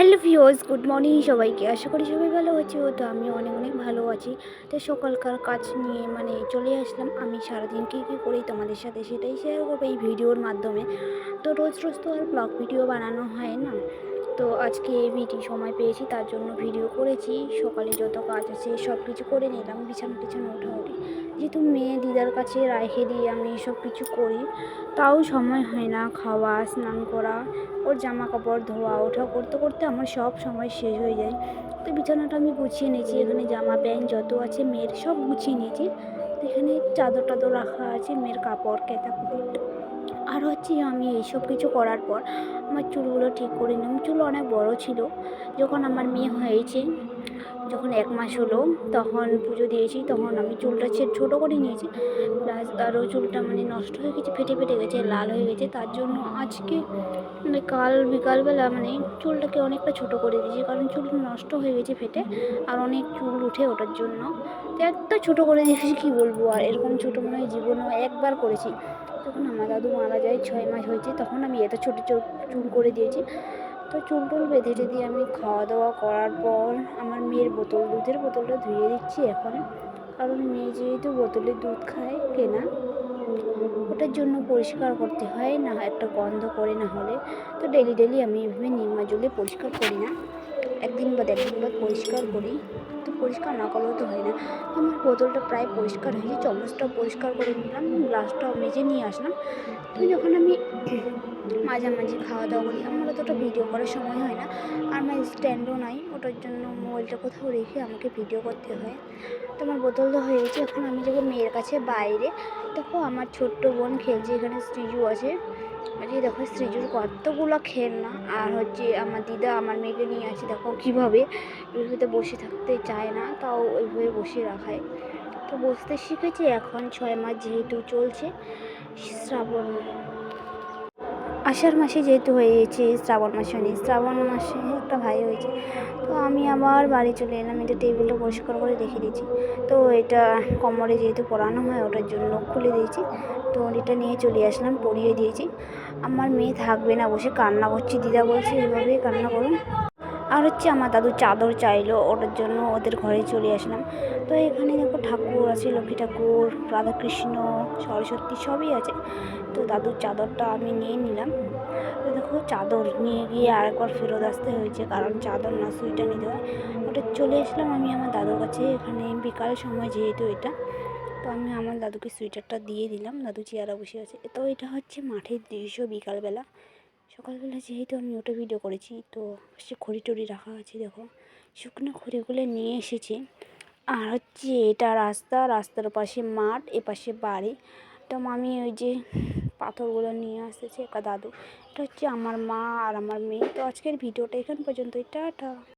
Hello ভিওস good morning সবাইকে। আশা করি সবাই ভালো আছো, তো আমি অনেক অনেক ভালো আছি। তো সকালকার কাজ নিয়ে মানে চলে আসলাম। আমি সারাদিন কী কী করি তোমাদের সাথে সেটাই শেয়ার করব এই ভিডিওর মাধ্যমে। তো রোজ রোজ তো আর ব্লগ ভিডিও বানানো হয় না। তো আজকে ভিডি সময় পেয়েছি, তার জন্য ভিডিও করেছি। সকালে যত কাজ আছে সব কিছু করে নিলাম, বিছানা টিছানা ওঠাউঠি যেহেতু মেয়ে দিদার কাছে রেখে দিয়ে আমি সব কিছু করি, তাও সময় হয় না খাওয়া, স্নান করা, ওর জামা কাপড় ধোয়া, ওঠা, করতে করতে আমার সব সময় শেষ হয়ে যায়। তো বিছানাটা আমি গুছিয়ে নিয়েছি, এখানে জামা, প্যান্ট যত আছে, মেয়ের সব গুছিয়ে নিয়েছি। এখানে চাদর টাদর রাখা আছে, মেয়ের কাপড় কেতা কুপড় আর হচ্ছে আমি এইসব কিছু করার পর আমার চুলগুলো ঠিক করে নিলাম। চুল অনেক বড় ছিল। যখন আমার মেয়ে হয়েছে যখন এক মাস হলো তখন পুজো দিয়েছি, তখন আমি চুলটা ছে- ছোটো করে নিয়েছি। প্লাস আরও চুলটা মানে নষ্ট হয়ে গেছে, ফেটে ফেটে গেছে, লাল হয়ে গেছে। তার জন্য আজকে মানে কাল বিকালবেলা মানে চুলটাকে অনেকটা ছোটো করে দিয়েছি, কারণ চুল নষ্ট হয়ে গেছে ফেটে আর অনেক চুল উঠে ওটার জন্য। তো এত ছোটো করে দিয়েছি, কী বলব? আর এরকম ছোটো মনে হয় জীবনেও একবার করেছি। যখন আমার দাদু মারা যায়, ছয় মাস হয়েছে, তখন আমি এত ছোটো চুল করে দিয়েছি। তো চুল টুল বেঁধে টেঁধে আমি খাওয়া দাওয়া করার পর আমার মেয়ের বোতল, দুধের বোতলটা ধুয়ে দিচ্ছি এখন। কারণ মেয়ে যেহেতু বোতলে দুধ খায়, কেনা, ওটার জন্য পরিষ্কার করতে হয়, না একটা গন্ধ করে না হলে। তো ডেলি ডেলি আমি এভাবে নিম্মা জলে পরিষ্কার করি না। একদিন বাদ একদিন বাদ পরিষ্কার করি। তো পরিষ্কার না করলেও তো হয় না। আমার বোতলটা প্রায় পরিষ্কার হয়েছে চামচটাও পরিষ্কার করে নিলাম, গ্লাসটাও মেজে নিয়ে আসলাম। তো যখন আমি মাঝামাঝি খাওয়া দাওয়া করি, আমার অতটা ভিডিও করার সময় হয় না। আর আমার স্ট্যান্ডও নাই, ওটার জন্য মোবাইলটা কোথাও রেখে আমাকে ভিডিও করতে হয়। তো আমার বোতল তো হয়ে গেছে, এখন আমি যাব মেয়ের কাছে বাইরে। তখন আমার ছোট্ট বোন খেলছে, এখানে সৃজু আছে। আর এই দেখো, শ্রীজুর কতগুলো খেলনা। আর হচ্ছে আমার দিদা আমার মেয়েকে নিয়ে আসে, দেখো কীভাবে। এভাবে বসে থাকতে চায় না, তাও ওইভাবে বসে রাখায়। তো বসতে শিখেছে এখন, ছয় মাস যেহেতু চলছে, শ্রাবণ আষাঢ় মাসে যেহেতু হয়ে গেছে শ্রাবণ মাসে হয়নি, শ্রাবণ মাসে একটা ভাই হয়েছে। তো আমি আবার বাড়ি চলে এলাম এটা টেবিলটা পরিষ্কার করে রেখে দিয়েছি। তো এটা কোমরে যেহেতু পরানো হয়, ওটার জন্য খুলে দিয়েছি। তো এটা নিয়ে চলে আসলাম, পরিয়ে দিয়েছি। আমার মেয়ে থাকবে না বসে, কান্না করছে, দিদা বলছে, এইভাবেই কান্না করুন আর হচ্ছে আমার দাদু চাদর চাইলো, ওটার জন্য ওদের ঘরে চলে আসলাম। তো এখানে দেখো ঠাকুর আছে, লক্ষ্মী ঠাকুর, রাধাকৃষ্ণ, সরস্বতী, সবই আছে। তো দাদুর চাদরটা আমি নিয়ে নিলাম। তো দেখো চাদর নিয়ে গিয়ে আরেকবার ফেরত আসতে হয়েছে, কারণ চাদর না সুইটা নিতে হয়। ওটা চলে আসলাম আমি আমার দাদুর কাছে, এখানে বিকাল সময় যেহেতু এটা। তো আমি আমার দাদুকে সুইটারটা দিয়ে দিলাম, দাদু চেয়ারে বসে আছে। তো এটা হচ্ছে মাঠের দৃশ্য বিকালবেলা। সকালবেলা যেহেতু আমি ওটা ভিডিও করেছি, তো সে খড়ি টড়ি রাখা আছে, দেখো। শুকনো খড়িগুলো নিয়ে এসেছি। আর হচ্ছে এটা রাস্তা, রাস্তার পাশে মাঠ এপাশে বাড়ি। তো আমি ওই যে পাথরগুলো নিয়ে আসতেছি, একটা দাদু। এটা হচ্ছে আমার মা আর আমার মেয়ে। তো আজকের ভিডিওটা এখান পর্যন্তই, টাটা।